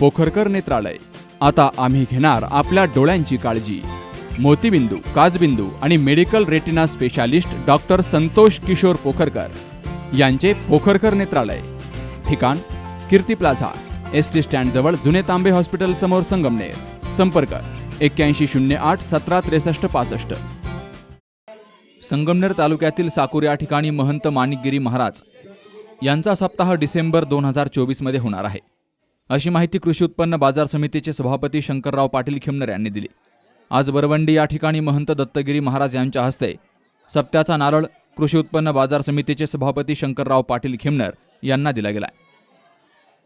पोखरकर नेत्रालय. आता आम्ही घेणार आपल्या डोळ्यांची काळजी. मोतीबिंदू काजबिंदू आणि medical retina specialist doctor Santosh Kishor Pokharkar यांचे पोखरकर नेत्रालय. ठिकाण कीर्ती प्लाझा एस टी स्टँडजवळ जुने तांबे हॉस्पिटल समोर संगमनेर. संपर्क एक्क्याऐंशी शून्य आठ सतरा त्रेसष्ट पासष्ट. संगमनेर तालुक्यातील साकूर या ठिकाणी महंत माणिकगिरी महाराज यांचा सप्ताह डिसेंबर दोन हजार चोवीसमध्ये होणार आहे. अशी माहिती कृषी उत्पन्न बाजार समितीचे सभापती शंकरराव पाटील खिमनर यांनी दिली. आज वरवंडी या ठिकाणी महंत दत्तगिरी महाराज यांच्या हस्ते सप्त्याचा नारळ कृषी उत्पन्न बाजार समितीचे सभापती शंकरराव पाटील खिमनर यांना दिला गेला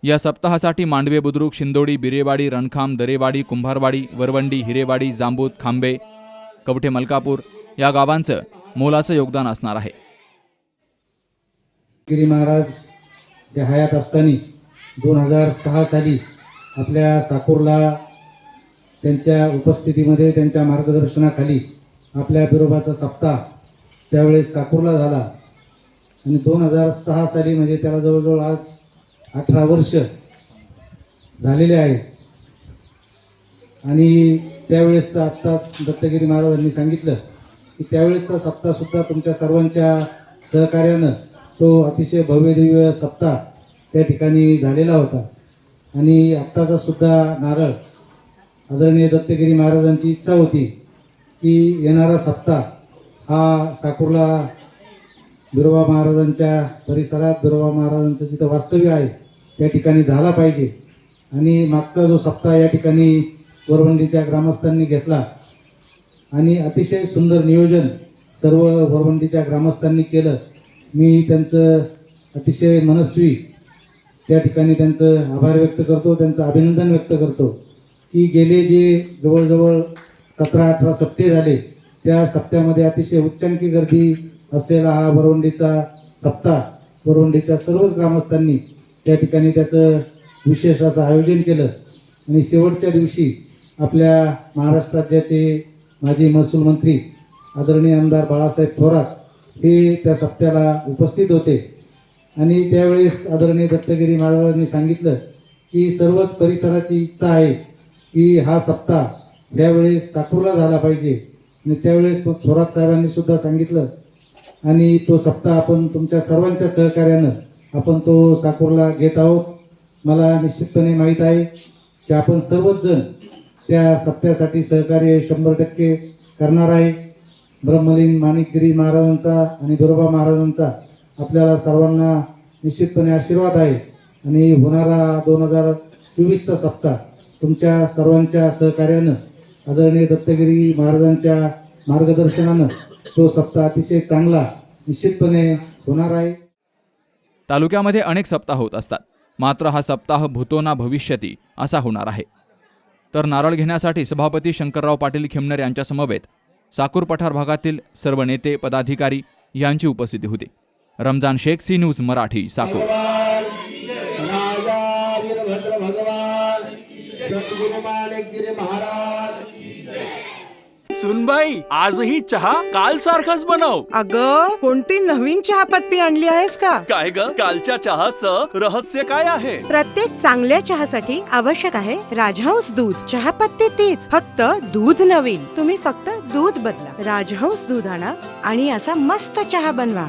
या सप्ताहासाठी मांडवे बुद्रुक शिंदोडी बिरेवाडी रणखाम दरेवाडी कुंभारवाडी वरवंडी हिरेवाडी जांबूत खांबे कवठे मलकापूर या गावांचं मोलाचं योगदान असणार आहे. गिरी महाराज ते हयात असताना दोन हजार सहा साली आपल्या साकूरला त्यांच्या उपस्थितीमध्ये त्यांच्या मार्गदर्शनाखाली आपल्या बिरोबाचा सप्ताह त्यावेळेस साकूरला झाला. आणि दोन हजार सहा साली म्हणजे त्याला जवळजवळ आज अठरा वर्ष झालेले आहेत. आणि त्यावेळेसचं आत्ताच दत्तगिरी महाराजांनी सांगितलं की त्यावेळेसचा सप्ताहसुद्धा तुमच्या सर्वांच्या सहकार्यानं तो अतिशय भव्यदिव्य सप्ताह त्या ठिकाणी झालेला होता. आणि आत्ताचा सुद्धा नारळ आदरणीय दत्तगिरी महाराजांची इच्छा होती की येणारा सप्ताह हा साकूरला दुर्वा महाराजांच्या परिसरात दुर्वा महाराजांचं जिथं वास्तव्य आहे त्या ठिकाणी झाला पाहिजे. आणि मागचा जो सप्ताह या ठिकाणी वरवंडीच्या ग्रामस्थांनी घेतला. आणि अतिशय सुंदर नियोजन सर्व वरवंडीच्या ग्रामस्थांनी केलं. मी त्यांचं अतिशय मनस्वी त्या ठिकाणी त्यांचं आभार व्यक्त करतो त्यांचं अभिनंदन व्यक्त करतो की गेले जे जवळजवळ सतरा अठरा सप्ते झाले त्या सप्त्यामध्ये अतिशय उच्चांकी गर्दी असलेला हा वरवंडीचा सप्ताह वरवंडीच्या सर्वच ग्रामस्थांनी त्या ठिकाणी त्याचं विशेष असं आयोजन केलं. आणि शेवटच्या दिवशी आपल्या महाराष्ट्र राज्याचे माजी महसूल मंत्री आदरणीय आमदार बाळासाहेब थोरात हे त्या सप्त्याला उपस्थित होते. आणि त्यावेळेस आदरणीय दत्तगिरी महाराजांनी सांगितलं की सर्वच परिसराची इच्छा आहे की हा सप्ताह यावेळेस साकूरला झाला पाहिजे. आणि त्यावेळेस मग थोरात साहेबांनी सुद्धा सांगितलं. आणि तो सप्ताह आपण तुमच्या सर्वांच्या सहकार्यानं आपण तो साकूरला घेत आहोत. मला निश्चितपणे माहीत आहे की आपण सर्वच जण त्या सप्त्यासाठी सहकार्य शंभर टक्के करणार आहे. ब्रह्मलीन माणिकगिरी महाराजांचा आणि दुर्बा महाराजांचा आपल्याला सर्वांना निश्चितपणे आशीर्वाद आहे. आणि होणारा दोन हजार चोवीसचा सप्ताह तुमच्या सर्वांच्या सहकार्यानं आदरणीय दत्तगिरी महाराजांच्या मार्गदर्शनानं तो सप्ताह अतिशय चांगला निश्चितपणे होणार आहे. तालुक्यामध्ये अनेक सप्ताह होत असतात. मात्र हा सप्ताह भूतोना भविष्यती असा होणार आहे. तर नारळ घेण्यासाठी सभापती शंकरराव पाटील खिमनर यांच्यासमवेत साकूर पठार भागातील सर्व नेते पदाधिकारी यांची उपस्थिती होती. Ramzan Shaikh C news Marathi Sakur. सुनबाई आजही चहा काल सारखाच बनव. अग कोणती नवीन चहापत्ती आणली आहेस का? काय ग कालच्या चहाचं रहस्य काय आहे? प्रत्येक चांगल्या चहासाठी आवश्यक आहे राजहंस दूध. चहापत्ती तीच फक्त दूध नवीन. तुम्ही फक्त दूध बदला. राजहंस दूध आणा आणि असा मस्त चहा बनवा.